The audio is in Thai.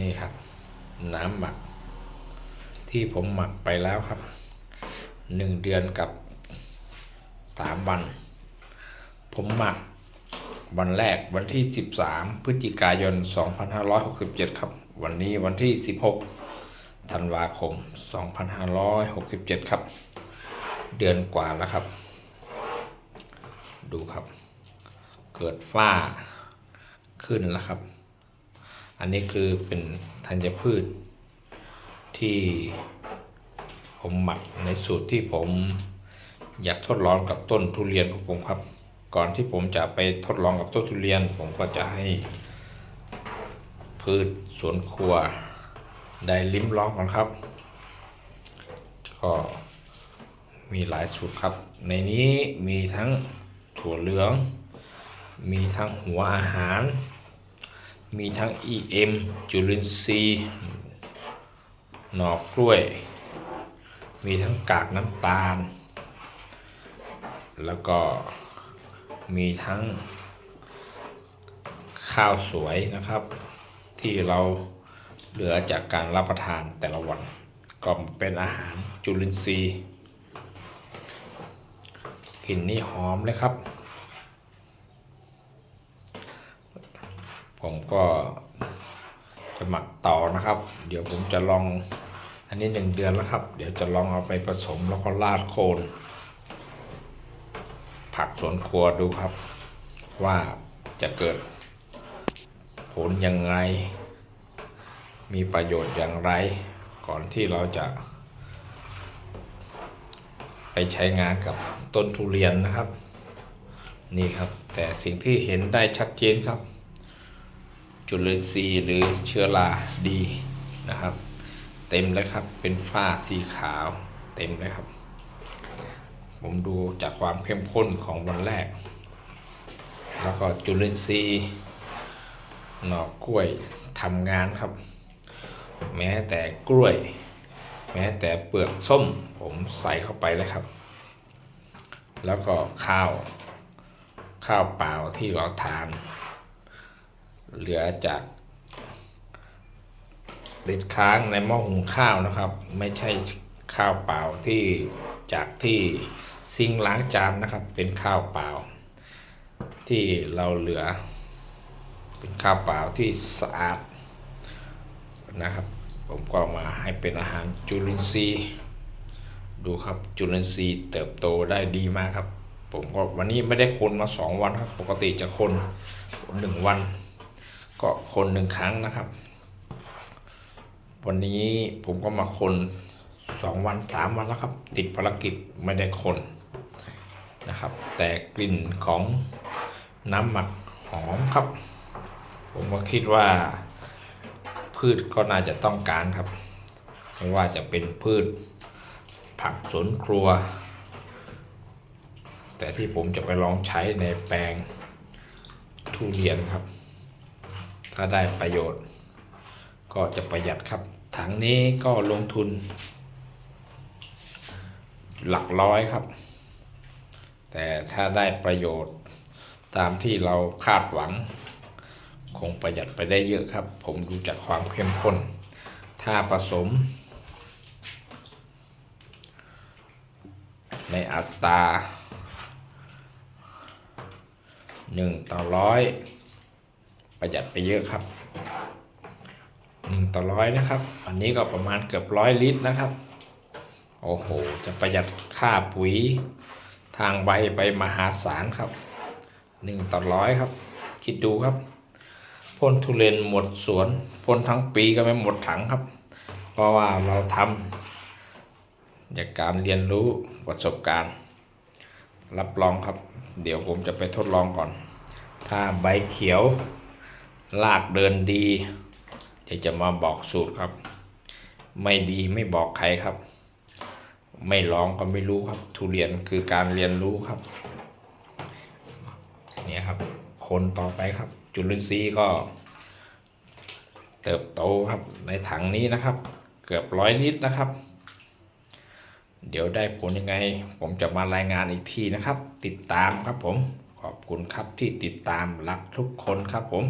นี่ครับ น้ำหมัก ที่ผมหมักไปแล้วครับหนึ่งเดือนกับสามวัน ผมหมักวันแรกวันที่ 13 พฤศจิกายน 2567 ครับ วันนี้วันที่ 16 ธันวาคม 2567 ครับ เดือนกว่าแล้วครับ ดูครับ เกิดฝ้าขึ้นแล้วครับ อันนี้คือเป็นธัญพืช ที่ผมหมักในสูตรที่ผมอยากทดลองกับต้นทุเรียนของผมครับ ก่อนที่ผมจะไปทดลองกับต้นทุเรียน ผมก็จะให้ พืชสวนครัวได้ลิ้มลองก่อนครับ ก็มีหลายสูตรครับ ในนี้มีทั้งถั่วเหลือง มีทั้งหัวอาหาร มีทั้ง EM จุลินทรีย์หน่อกล้วย มีทั้งกากน้ำตาล แล้วก็มีทั้งข้าวสวยนะครับ ที่เราเหลือจากการรับประทานแต่ละวันก็เป็นอาหารจุลินทรีย์กลิ่นนี่หอมเลยครับ ผมก็จะหมักต่อนะครับ เดี๋ยวผมจะลองอันนี้หนึ่งเดือนแล้วครับ เดี๋ยวจะลองเอาไปผสมแล้วก็ราดโคน ผักสวนครัวดูครับ ว่าจะเกิด ผลยังไง มีประโยชน์อย่างไร ก่อนที่เราจะ ไปใช้งานกับต้นทุเรียนนะครับ นี่ครับ แต่สิ่งที่เห็นได้ชัดเจนครับ จุลินทรีย์หรือเชื้อราดีนะครับ เต็มเลยครับเป็นฝ้าสีขาวเต็มเลยครับ ผมดูจากความเข้มข้นของวันแรก แล้วก็จุลินทรีย์หน่อกล้วยทำงานครับ แม้แต่กล้วย แม้แต่เปลือกส้มผมใส่เข้าไปเลยครับ แล้วก็ข้าว ข้าวเปล่าที่เราทาน เหลือจากติดค้างในหม้อหุงข้าวนะครับ ไม่ใช่ข้าวเปล่าที่จากที่ซิงล้างจานนะครับ เป็นข้าวเปล่า ที่เราเหลือ เป็นข้าวเปล่าที่สะอาดนะครับ ผมก็มาให้เป็นอาหารจุลินทรีย์ดูครับจุลินทรีย์เติบโตได้ดีมากครับ ผมก็วันนี้ไม่ได้คนมาสองวันครับ ปกติจะคนหนึ่งวัน ก็คนหนึ่งครั้งนะครับ วันนี้ผมก็มาคนสองวันสามวันแล้วครับ ติดภารกิจไม่ได้คนนะครับ แต่กลิ่นของน้ำหมักหอมครับ ผมก็คิดว่าพืชก็น่าจะต้องการครับ ไม่ว่าจะเป็นพืชผักสวนครัว แต่ที่ผมจะไปลองใช้ในแปลงทุเรียนครับ ถ้าได้ประโยชน์ ก็จะประหยัดครับ ถังนี้ก็ลงทุน หลักร้อยครับ แต่ถ้าได้ประโยชน์ตามที่เราคาดหวัง คงประหยัดไปได้เยอะครับ ผมดูจากความเข้มข้น ถ้าผสม ในอัตราหนึ่งต่อร้อย ประหยัดไปเยอะครับหนึ่งต่อร้อยนะครับ อันนี้ก็ประมาณเกือบร้อยลิตรนะครับ โอ้โห จะประหยัดค่าปุ๋ยทางใบไปมหาศาลครับหนึ่งต่อร้อยครับ คิดดูครับพ่นทุเรียนหมดสวนพ่นทั้งปีก็ไม่หมดถังครับ เพราะว่าเราทำจากการเรียนรู้ประสบการณ์ รับรองครับ เดี๋ยวผมจะไปทดลองก่อน ถ้าใบเขียว ลากเดินดี เดี๋ยวจะมาบอกสูตรครับ ไม่ดีไม่บอกใครครับ ไม่ลองก็ไม่รู้ครับ ทุเรียนคือการเรียนรู้ครับ เนี่ยครับ คนต่อไปครับ จุลินทรีย์ก็ เติบโตครับในถังนี้นะครับ เกือบร้อยลิตรนะครับ เดี๋ยวได้ผลยังไง ผมจะมารายงานอีกทีนะครับ ติดตามครับผมขอบคุณครับที่ติดตามรักทุกคนครับผม